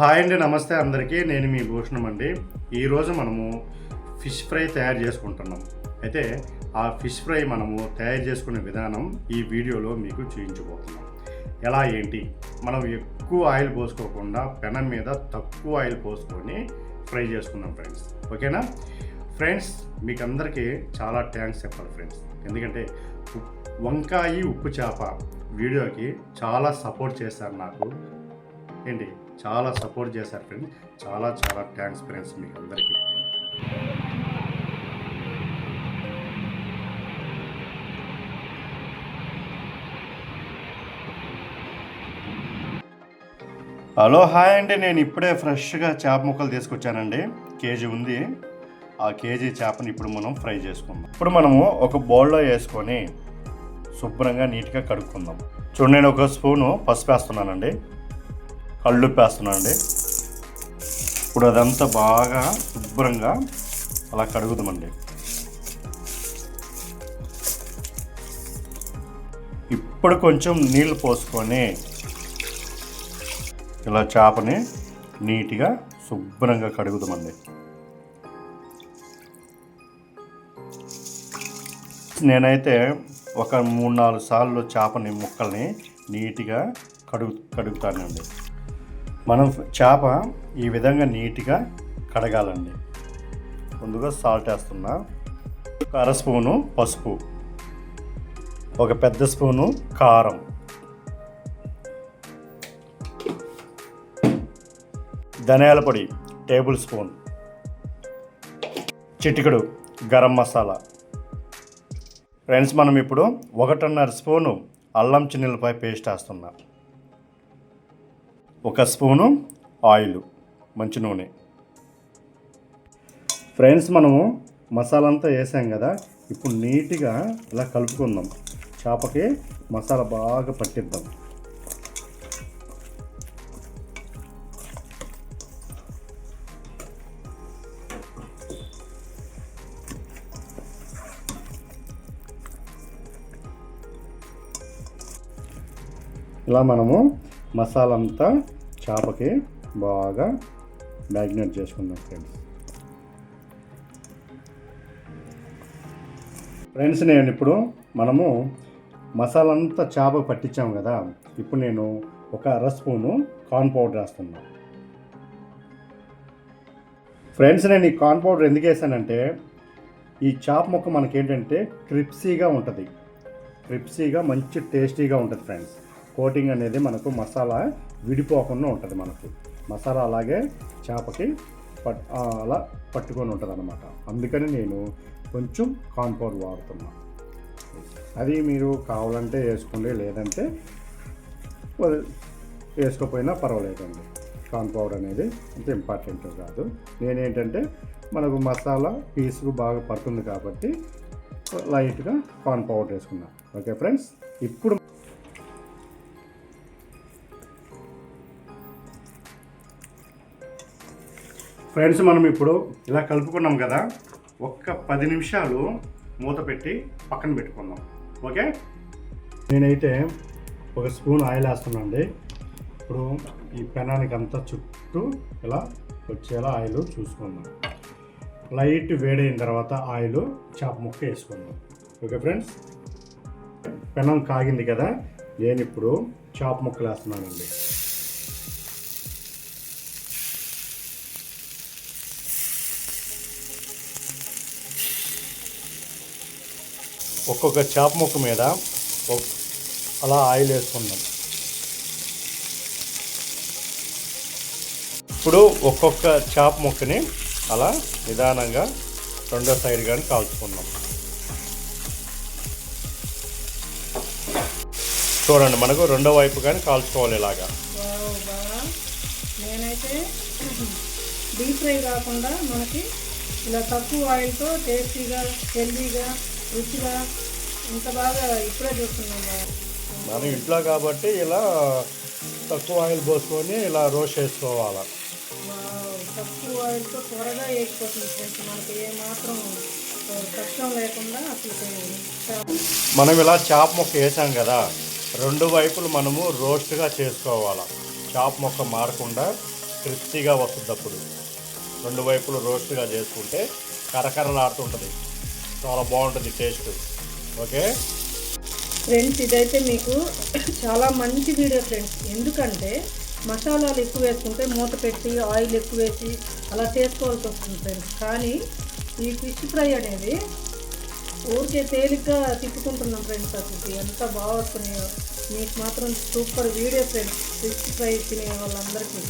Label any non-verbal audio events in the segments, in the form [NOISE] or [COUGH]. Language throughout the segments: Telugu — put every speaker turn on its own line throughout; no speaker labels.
హాయ్ అండి నమస్తే అందరికీ. నేను మీ భూషణం అండి. ఈరోజు మనము ఫిష్ ఫ్రై తయారు చేసుకుంటున్నాం. అయితే ఆ ఫిష్ ఫ్రై మనము తయారు చేసుకునే విధానం ఈ వీడియోలో మీకు చూపించబోతున్నాం. ఎలా ఏంటి? మనం ఎక్కువ ఆయిల్ పోసుకోకుండా పెనం మీద తక్కువ ఆయిల్ పోసుకొని ఫ్రై చేసుకుందాం ఫ్రెండ్స్. ఓకేనా? ఫ్రెండ్స్ మీకు అందరికీ చాలా థ్యాంక్స్ చెప్పాలి ఫ్రెండ్స్. ఎందుకంటే వంకాయ ఉప్పు చేప వీడియోకి చాలా సపోర్ట్ చేశారు నాకు. ఏంటి? చాలా సపోర్ట్ చేశారు ఫ్రెండ్స్ చాలా చాలా థ్యాంక్స్ ఫ్రెండ్స్ మీకు అందరికీ. హలో హాయ్ అండి. నేను ఇప్పుడే ఫ్రెష్గా చేప ముక్కలు తీసుకొచ్చానండి. కేజీ ఉంది. ఆ కేజీ చేపని ఇప్పుడు మనం ఫ్రై చేసుకుందాం. ఇప్పుడు మనము ఒక బౌల్లో వేసుకొని శుభ్రంగా నీట్గా కడుక్కుందాం. చూడండి నేను ఒక స్పూను పసుపు వేస్తున్నానండి. కళ్ళుప్పేస్తున్నానండి ఇప్పుడు అదంతా బాగా శుభ్రంగా అలా కడుగుదామండి. ఇప్పుడు కొంచెం నీళ్ళు పోసుకొని ఇలా చేపని నీట్గా శుభ్రంగా కడుగుదామండి. నేనైతే ఒక మూడు నాలుగు సార్లు చేపని ముక్కల్ని నీట్గా కడుగు కడుగుతానండి మనం చేప ఈ విధంగా నీట్గా కడగాలండి. ముందుగా సాల్ట్ వేస్తున్నా. ఒక అర స్పూను పసుపు. ఒక పెద్ద స్పూను కారం. ధనియాల పొడి టేబుల్ స్పూన్. చిటికెడు గరం మసాలా. ఫ్రెండ్స్ మనం ఇప్పుడు ఒకటిన్నర స్పూను అల్లం చిన్నెలపై పేస్ట్ వేస్తున్నాం. ఒక స్పూను ఆయిల్ మంచి నూనె. ఫ్రెండ్స్ మనము మసాలా అంతా వేసాం కదా ఇప్పుడు నీట్గా ఇలా కలుపుకుందాం. చేపకి మసాలా బాగా పట్టిద్దాం. ఇలా మనము మసాలా అంతా చేపకి బాగా మ్యాగ్నేట్ చేసుకుందాం ఫ్రెండ్స్. ఫ్రెండ్స్ నేను ఇప్పుడు మనము మసాలా అంతా చేపకు పట్టించాము కదా ఇప్పుడు నేను ఒక అర స్పూను కార్న్ పౌడర్ వేస్తున్నాను ఫ్రెండ్స్ నేను ఈ కార్న్ పౌడర్ ఎందుకు వేసానంటే ఈ చాప్ మొక్క మనకేంటంటే క్రిప్సీగా ఉంటుంది. క్రిప్సీగా మంచి టేస్టీగా ఉంటుంది ఫ్రెండ్స్. కోటింగ్ అనేది మనకు మసాలా విడిపోకుండా ఉంటుంది మనకు. మసాలా అలాగే చేపకి పట్ అలా పట్టుకొని ఉంటుంది అనమాట అందుకని నేను కొంచెం కార్న్ పౌడర్ వాడుతున్నా. అది మీరు కావాలంటే వేసుకోండి లేదంటే వేసుకోపోయినా వేసుకోకపోయినా పర్వాలేదండి. కాన్పౌడర్ అనేది అంత ఇంపార్టెంట్ కాదు. నేనేంటంటే మనకు మసాలా పీసుకు బాగా పడుతుంది కాబట్టి లైట్గా కార్న్ పౌడర్ వేసుకున్నాను ఓకే ఫ్రెండ్స్ ఇప్పుడు ఫ్రెండ్స్ మనం ఇప్పుడు ఇలా కలుపుకున్నాం కదా ఒక్క పది నిమిషాలు మూత పెట్టి పక్కన పెట్టుకుందాం. ఓకే? నేనైతే ఒక స్పూన్ ఆయిల్ వేస్తున్నాను అండి ఇప్పుడు ఈ పెనానికి అంతా చుట్టూ ఇలా వచ్చేలా ఆయిల్ చూసుకుందాం. లైట్ వేడైన తర్వాత ఆయిల్ చేప ముక్క వేసుకుందాం. Okay friends? పెనం కాగింది కదా నేను ఇప్పుడు చేప ముక్కలు వేస్తున్నానండి. ఒక్కొక్క చేప ముక్క మీద అలా ఆయిల్ వేసుకుందాం. ఇప్పుడు ఒక్కొక్క చేప ముక్కని అలా నిదానంగా రెండో సైడ్ కానీ కాల్చుకుందాం. చూడండి మనకు రెండో వైపు కానీ కాల్చుకోవాలి ఇలాగా.
నేనైతే [CLEARS THROAT] డీప్ ఫ్రై కాకుండా మనకి ఇలా తక్కువ ఆయిల్తో టేస్టీగా హెల్దీగా రుచిగా ఇంత బాగా ఇప్పుడే చూస్తున్నాం బాగా.
మనం ఇంట్లో కాబట్టి ఇలా తక్కువ ఆయిల్ పోసుకొని ఇలా రోస్ట్ చేసుకోవాలి.
తక్కువ ఆయిల్తో త్వరగా వేగిపోతుంది ఫ్రెండ్స్. మనకి ఏ మాత్రం ఆ, కష్టం లేకుండా అసలు
మనం ఇలా చాప ముక్క వేసాం కదా రెండు వైపులు మనము రోస్ట్గా చేసుకోవాలి. చాప ముక్క మారకుండా క్రిస్పీగా వస్తుంది అప్పుడు. రెండు వైపులు రోస్ట్గా చేసుకుంటే కరకరలాడుతుంటుంది చాలా బాగుంటుంది టేస్ట్. ఓకే?
ఫ్రెండ్స్ ఇదైతే మీకు చాలా మంచి వీడియో ఫ్రెండ్స్. ఎందుకంటే మసాలాలు ఎక్కువ వేసుకుంటే మూత పెట్టి ఆయిల్ ఎక్కువ వేసి అలా చేసుకోవాల్సి వస్తుంది ఫ్రెండ్స్. కానీ ఈ ఫిష్ ఫ్రై అనేది ఊరికే తేలిగ్గా తిప్పుకుంటున్నాం ఫ్రెండ్స్ అసలు ఎంత బాగా వస్తున్నాయో. మీకు మాత్రం super video friends. Fish fry తినే వాళ్ళందరికీ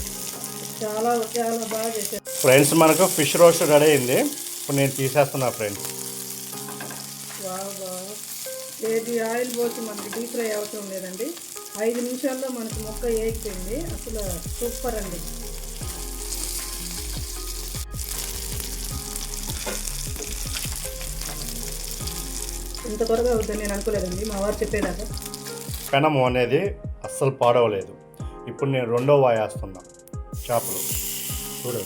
చాలా చాలా బాగా చేశారు.
ఫ్రెండ్స్ మనకు ఫిష్ రోస్ట్ రెడీ అయింది. ఇప్పుడు నేను తీసేస్తున్నా ఫ్రెండ్స్.
ఏది ఆయిల్ పోసి మనకి డీప్ ఫ్రై అవసరం లేదండి. ఐదు నిమిషాల్లో మనకి మొక్క వేగిపోయింది అసలు సూపర్ అండి. ఇంత త్వరగా అవుతుంది నేను అనుకోలేదండి. మా వారు చెప్పేదాకా.
పెనము అనేది అస్సలు పాడవలేదు. ఇప్పుడు నేను రెండో వాయేస్తున్నా చేపలు. చూడు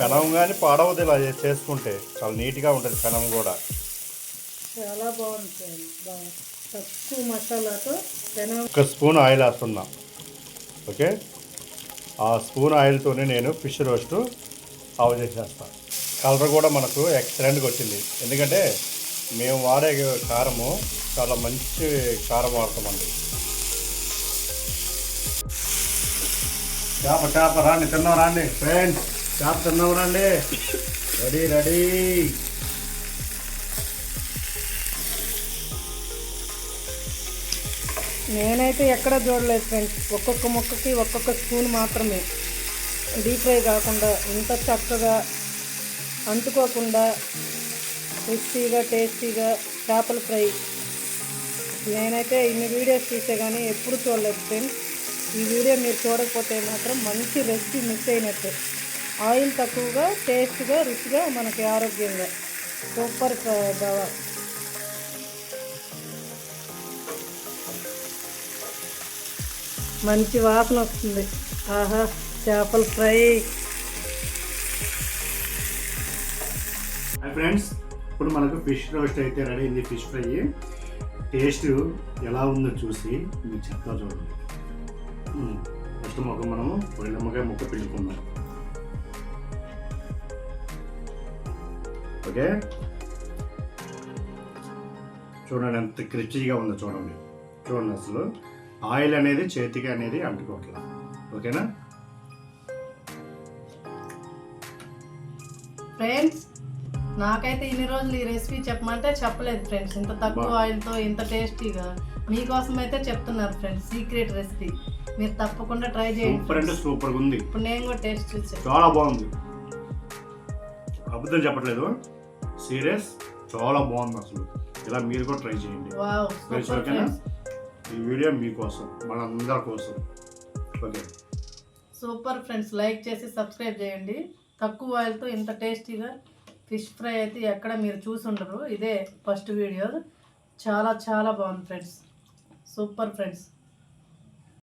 పెనం కానీ పాడవదు ఇలా చేసుకుంటే చాలా నీట్గా ఉంటుంది పెనం కూడా.
చాలా బాగుంటుంది తక్కువ మసాలాతో
ఒక స్పూన్ ఆయిల్ వేస్తున్నా. ఓకే? ఆ స్పూన్ ఆయిల్తోనే నేను ఫిష్ రోస్ట్ ఆవు చేసేస్తాను కలర్ కూడా మనకు ఎక్సలెంట్గా వచ్చింది. ఎందుకంటే మేము వాడే కారము చాలా మంచి కారం వాడతామండి. చేప చేప రాండి తిన్నాం రాండి. ఫ్రెండ్స్ చేప తిన్నాం రండి. Ready ready.
నేనైతే ఎక్కడ చూడలేదు ఫ్రెండ్స్ ఒక్కొక్క మొక్కకి ఒక్కొక్క స్పూన్ మాత్రమే. డీప్ ఫ్రై కాకుండా ఇంత చక్కగా అంటుకోకుండా క్రిస్పీగా టేస్టీగా చేపల ఫ్రై. నేనైతే ఇన్ని వీడియోస్ తీసే కానీ ఎప్పుడు చూడలేదు ఫ్రెండ్స్ ఈ వీడియో మీరు చూడకపోతే మాత్రం మంచి రెసిపీ మిస్ అయినట్టు. ఆయిల్ తక్కువగా టేస్ట్గా రుచిగా మనకి ఆరోగ్యంగా. సూపర్ బాగా uh, మంచి వాసన వస్తుంది. ఆహా చేపల ఫ్రై.
ఫ్రెండ్స్ ఇప్పుడు మనకు ఫిష్ రోస్ట్ అయితే రెడీ అయింది ఫిష్ ఫ్రై. టేస్ట్ ఎలా ఉందో చూసి మీకు చెప్తా చూడండి. ఫస్ట్ మొక్క మనము పొడి నిమ్మకాయ ముక్క పిండుకుందాం. ఓకే? చూడండి ఎంత క్రిస్పీగా ఉందో చూడండి. చూడండి అసలు. ఆయిల్ అనేది చేతికి అనేది అంటుకోవట్లేదు ఓకేనా?
ఫ్రెండ్స్ నాకైతే ఇన్ని రోజులు ఈ రెసిపీ చెప్పమంటే చెప్పలేదు ఫ్రెండ్స్. ఇంత తక్కువ. ఆయిల్తో ఇంత టేస్టీగా మీకోసం అయితే చెప్తున్నారు ఫ్రెండ్స్ సీక్రెట్ రెసిపీ. మీరు తప్పకుండా ట్రై చేయండి
సూపర్ అంటే. సూపర్గా ఉంది.
ఇప్పుడు నేను కూడా టేస్ట్ చూసాను
చాలా బాగుంది. అబద్ధం చెప్పట్లేదు. సీరియస్ చాలా బాగుంది అసలు. ఇలా మీరు కూడా ట్రై చేయండి.
సూపర్
ఓకేనా? ఈ వీడియో మీకోసం మనందరి కోసం. ఓకే.
సూపర్ ఫ్రెండ్స్ లైక్ చేసి సబ్స్క్రైబ్ చేయండి. తక్కువ ఆయిల్తో ఇంత టేస్టీగా ఫిష్ ఫ్రై అయితే ఎక్కడ మీరు చూసి ఉండరు. ఇదే ఫస్ట్ వీడియో. చాలా చాలా బాగుంది ఫ్రెండ్స్. Super friends.